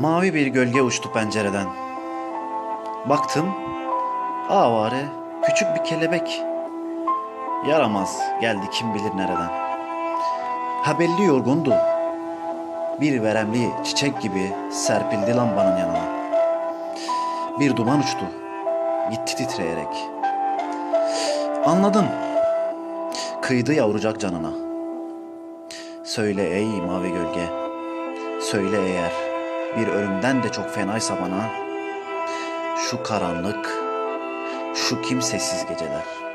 Mavi bir gölge uçtu pencereden. Baktım, avare küçük bir kelebek. Yaramaz geldi kim bilir nereden. Ha belli yorgundu. Bir veremli çiçek gibi serpildi lambanın yanına. Bir duman uçtu. Gitti titreyerek. Anladım. Kıydı yavrucak canına. Söyle ey mavi gölge. Söyle eğer bir ölümden de çok fenaysa bana şu karanlık, şu kimsesiz geceler.